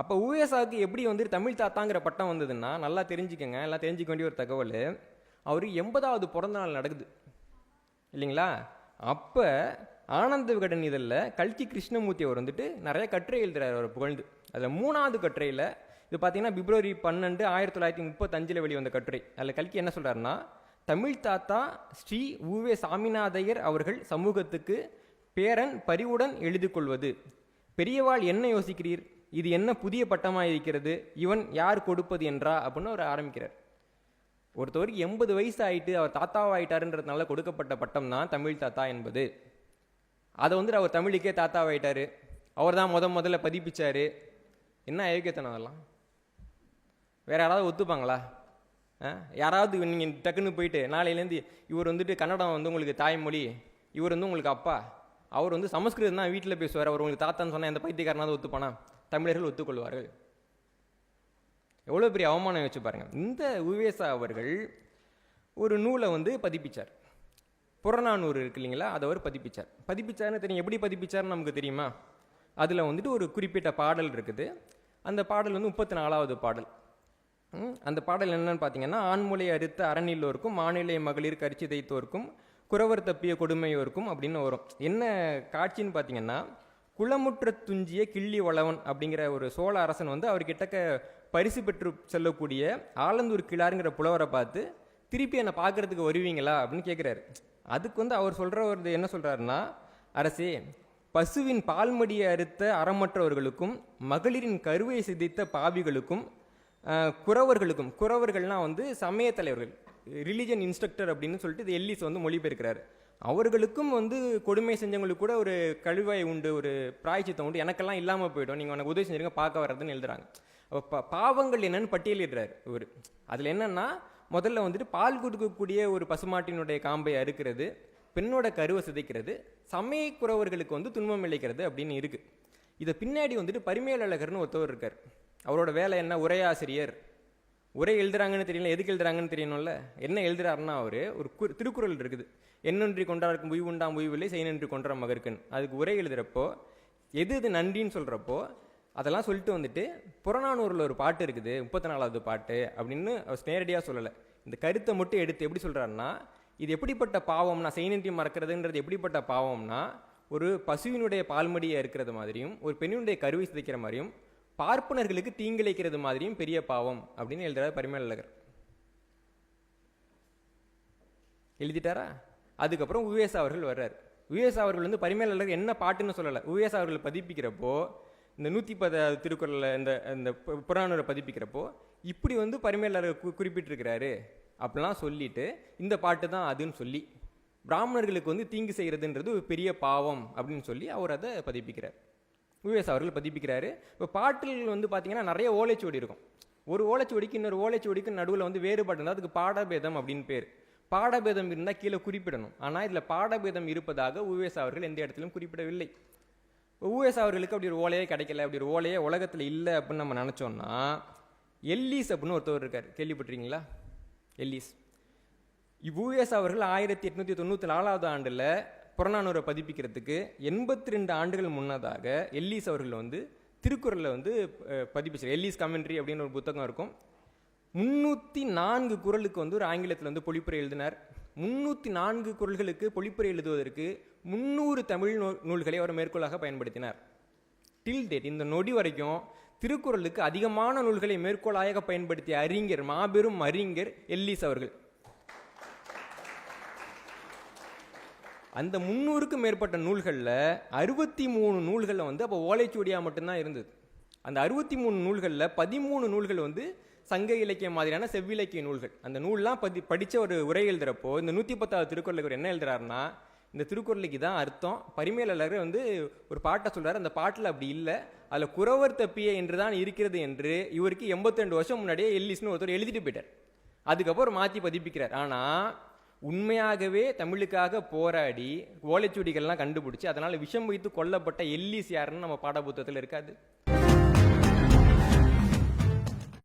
அப்போ ஊஎஸ்ஆவுக்கு எப்படி வந்து தமிழ் தாத்தாங்கிற பட்டம் வந்ததுன்னா நல்லா தெரிஞ்சுக்கங்க எல்லாம் தெரிஞ்சுக்க வேண்டிய ஒரு தகவல் அவருக்கு எண்பதாவது பிறந்த நாள் நடக்குது. இல்லைங்களா? அப்போ ஆனந்த விகடன் இதழில் கல்கி கிருஷ்ணமூர்த்தி அவர் வந்துட்டு நிறைய கட்டுரை எழுதுறாரு அவர் புகழ்ந்து. அதில் மூணாவது கட்டுரையில் இது பார்த்தீங்கன்னா பிப்ரவரி பன்னெண்டு ஆயிரத்தி தொள்ளாயிரத்தி முப்பத்தஞ்சில் வெளிவந்த கட்டுரை. அதில் கல்கி என்ன சொல்கிறாருன்னா தமிழ் தாத்தா ஸ்ரீ உவே சாமிநாதையர் அவர்கள் சமூகத்துக்கு பேரன் பரிவுடன் எழுதி கொள்வது. பெரியவாள் என்ன யோசிக்கிறீர்? இது என்ன புதிய பட்டமாக இருக்கிறது? இவன் யார் கொடுப்பது என்றா? அப்படின்னு அவர் ஆரம்பிக்கிறார். ஒருத்தவருக்கு எண்பது வயசு ஆயிட்டு அவர் தாத்தாவாயிட்டாருன்றதுனால கொடுக்கப்பட்ட பட்டம் தான் தமிழ் தாத்தா என்பது. அதை வந்துட்டு அவர் தமிழுக்கே தாத்தாவாயிட்டாரு. அவர் தான் முத முதல்ல பதிப்பிச்சார். என்ன அயோக்கியத்தனம் அதெல்லாம்? வேற யாராவது ஒத்துப்பாங்களா? ஆ? யாராவது நீங்கள் டக்குன்னு போயிட்டு நாளையிலேருந்து இவர் வந்துட்டு கன்னடம் வந்து உங்களுக்கு தாய்மொழி இவர் வந்து உங்களுக்கு அப்பா அவர் வந்து சமஸ்கிருதம் தான் வீட்டில் பேசுவார். அவர் உங்களுக்கு தாத்தான்னு சொன்னால் எந்த பைத்தியக்காரனாவது ஒத்துப்பானா? தமிழர்கள் ஒத்துக்கொள்வார்கள். எவ்வளோ பெரிய அவமானம் வச்சு பாருங்க. இந்த உவேசா அவர்கள் ஒரு நூலை வந்து பதிப்பிச்சார். புறநானூறு இருக்கு இல்லைங்களா? அதை அவர் பதிப்பிச்சார். பதிப்பிச்சார்னு தெரியும். எப்படி பதிப்பிச்சார்னு நமக்கு தெரியுமா? அதில் வந்துட்டு ஒரு குறிப்பிட்ட பாடல் இருக்குது. அந்த பாடல் வந்து முப்பத்தி நாலாவது பாடல் அந்த பாடல் என்னன்னு பார்த்தீங்கன்னா ஆண்மொழி அறுத்த அறநிலோருக்கும் மாநில மகளிர் கரிச்சி தைத்தோருக்கும் குறவர் தப்பிய கொடுமையோருக்கும் அப்படின்னு வரும். என்ன காட்சின்னு பார்த்தீங்கன்னா குளமுற்ற துஞ்சிய கிள்ளி வளவன் அப்படிங்கிற ஒரு சோழ அரசன் வந்து அவர்கிட்ட பரிசு பெற்று செல்லக்கூடிய ஆலந்தூர் கிளாருங்கிற புலவரை பார்த்து திருப்பி என்னை பார்க்கறதுக்கு வருவீங்களா? அப்படின்னு கேட்குறாரு அதுக்கு வந்து அவர் சொல்கிற ஒரு என்ன சொல்கிறாருன்னா அரசே பசுவின் பால்மடியை அறுத்த அறமற்றவர்களுக்கும் மகளிரின் கருவை சிதைத்த பாவிகளுக்கும் குறவர்களுக்கும் குறவர்கள்னால் வந்து சமய தலைவர்கள் ரிலிஜன் இன்ஸ்ட்ரக்டர் அப்படின்னு சொல்லிட்டு இது எல்லிஸ் வந்து மொழிபெயர்க்கிறார். அவர்களுக்கும் வந்து கொடுமை செஞ்சவங்களுக்கு கூட ஒரு கழுவாய் உண்டு ஒரு பிராய்ச்சித்தம் உண்டு. எனக்கெல்லாம் இல்லாமல் போயிடும். நீங்கள் உனக்கு உதவி செஞ்சுருங்க பார்க்க வர்றதுன்னு எழுதுறாங்க. அப்போ பா- பாவங்கள் என்னன்னு பட்டியலிடுறாரு இவர். அதில் என்னன்னா முதல்ல வந்துட்டு பால் கொடுக்கக்கூடிய ஒரு பசுமாட்டினுடைய காம்பை அறுக்கிறது பெண்ணோட கருவை சிதைக்கிறது சமயக்குறவர்களுக்கு வந்து துன்பம் இழைக்கிறது அப்படின்னு இருக்குது இதை பின்னாடி வந்துட்டு பரிமேலழகர்னு ஒருத்தவர் இருக்கார். அவரோட வேலை என்ன? உரையாசிரியர். உரை எழுதுறாங்கன்னு தெரியல எதுக்கு எழுதுறாங்கன்னு தெரியணும்ல? என்ன எழுதுறாருன்னா அவர் ஒரு கு- திருக்குறள் இருக்குது. என்னொன்றி கொண்டாருக்கும் உய் உண்டாம் உய்வில்லை செய்நன்றி கொன்ற மகருக்குன்னு அதுக்கு உரை எழுதுறப்போ எது இது நன்றின்னு சொல்கிறப்போ அதெல்லாம் சொல்லிட்டு வந்துட்டு புறநானூரில் ஒரு பாட்டு இருக்குது முப்பத்தி நாலாவது பாட்டு அப்படின்னு அவர் நேரடியாக சொல்லலை. இந்த கருத்தை மட்டும் எடுத்து எப்படி சொல்கிறாருன்னா இது எப்படிப்பட்ட பாவம்னா செய்நன்றி மறக்கிறதுன்றது எப்படிப்பட்ட பாவம்னா ஒரு பசுவினுடைய பால்மடியை இருக்கிறது மாதிரியும் ஒரு பெண்ணினுடைய கருவை சிதைக்கிற மாதிரியும் பார்ப்பனர்களுக்கு தீங்கிழைக்கிறது மாதிரியும் பெரிய பாவம் அப்படின்னு எழுதுறாரு பரிமேலழகர். எழுதிட்டாரா? அதுக்கப்புறம் உவேஸ் அவர்கள் வர்றார். உவேஸ் அவர்கள் வந்து பரிமேலழகர் என்ன பாட்டுன்னு சொல்லலை. உவேஸ் அவர்கள் பதிப்பிக்கிறப்போ இந்த நூற்றி பதாவது திருக்குறளில் இந்த இந்த பு- பதிப்பிக்கிறப்போ இப்படி வந்து பரிமேலழகர் கு குறிப்பிட்டிருக்கிறாரு அப்படிலாம் சொல்லிட்டு இந்த பாட்டு தான் அதுன்னு சொல்லி பிராமணர்களுக்கு வந்து தீங்கு செய்கிறதுன்றது ஒரு பெரிய பாவம் அப்படின்னு சொல்லி அவர் அதை பதிப்பிக்கிறார். யுஎஸ் அவர்கள் பதிப்பிக்கிறாரு. இப்போ பாட்டில் வந்து பார்த்தீங்கன்னா நிறைய ஓலைச்சுவடி இருக்கும். ஒரு ஓலைச்சுவடிக்கு இன்னொரு ஓலைச்சுவடிக்கு நடுவில் வந்து வேறுபாடு இருந்தால் அதுக்கு பாடபேதம் அப்படின்னு பேர். பாடபேதம் இருந்தால் கீழே குறிப்பிடணும். ஆனால் இதில் பாடபேதம் இருப்பதாக உவேஸ் அவர்கள் எந்த இடத்திலும் குறிப்பிடவில்லை. உவேஸ் அவர்களுக்கு அப்படி ஒரு ஓலையே கிடைக்கல அப்படி ஒரு ஓலையே உலகத்தில் இல்லை அப்படின்னு நம்ம நினச்சோம்னா எல்லீஸ் அப்படின்னு ஒருத்தவர் இருக்கார். கேள்விப்பட்டிருக்கீங்களா? எல்லீஸ். யுஎஸ் அவர்கள் ஆயிரத்தி எட்நூற்றி தொண்ணூற்றி நாலாவது ஆண்டில் புறநானூரை பதிப்பிக்கிறதுக்கு எண்பத்தி ரெண்டு ஆண்டுகள் முன்னதாக எல்லீஸ் அவர்கள் வந்து திருக்குறளில் வந்து பதிப்பிச்சார். எல்லீஸ் கமெண்ட்ரி அப்படின்னு ஒரு புத்தகம் இருக்கும். முன்னூற்றி நான்கு குறளுக்கு வந்து ஒரு ஆங்கிலத்தில் வந்து பொழிப்புரை எழுதினார். முன்னூற்றி நான்கு குறள்களுக்கு பொழிப்புரை எழுதுவதற்கு முந்நூறு தமிழ் நூ நூல்களை அவர் மேற்கோளாக பயன்படுத்தினார். டில் டேட் இந்த நொடி வரைக்கும் திருக்குறளுக்கு அதிகமான நூல்களை மேற்கோளாக பயன்படுத்திய அறிஞர் மாபெரும் அறிஞர் எல்லீஸ் அவர்கள். அந்த முந்நூறுக்கும் மேற்பட்ட நூல்களில் அறுபத்தி மூணு நூல்களில் வந்து அப்போ ஓலைச்சுவடியாக மட்டும்தான் இருந்தது. அந்த அறுபத்தி மூணு நூல்களில் பதிமூணு நூல்கள் வந்து சங்க இலக்கிய மாதிரியான செவ்விலக்கிய நூல்கள். அந்த நூல்லாம் பதி படித்த ஒரு உரை எழுதுறப்போ இந்த நூற்றி பத்தாவது திருக்குறளுக்கு என்ன எழுதுறாருன்னா இந்த திருக்குறளுக்கு தான் அர்த்தம். பரிமேலழகர் வந்து ஒரு பாட்டை சொல்கிறார் அந்த பாட்டில் அப்படி இல்லை. அதில் குறவர் தப்பிய என்று தான் இருக்கிறது என்று இவருக்கு 82 வருஷம் முன்னாடியே எல்லிஸ்னு ஒருத்தர் எழுதிட்டு போயிட்டார். அதுக்கப்புறம் மாற்றி பதிப்பிக்கிறார். ஆனால் உண்மையாகவே தமிழுக்காக போராடி ஓலைச்சுவடிகள்லாம் கண்டுபிடிச்சி அதனால் விஷம் வைத்து கொல்லப்பட்ட எல்லிஸ் யாருன்னு நம்ம பாடப்புத்தகத்தில் இருக்காது.